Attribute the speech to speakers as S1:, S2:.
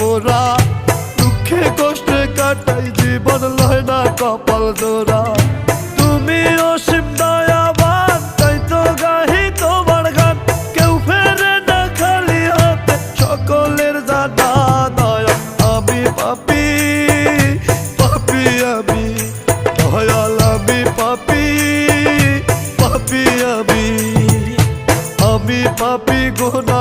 S1: আমার পোড়া দুঃখে কষ্টে কাটাই জীবন লয় না কপাল জোড়া। তুমি অসীম দয়াবান, তাই তো গাহি তোমার গান। কেউ ফেরে না খালি হাতে, সকলের জানা দয়া। আমি পাপি পাপি আমি, দয়াল আমি পাপি পাপি আমি। আমি পাপি গোনা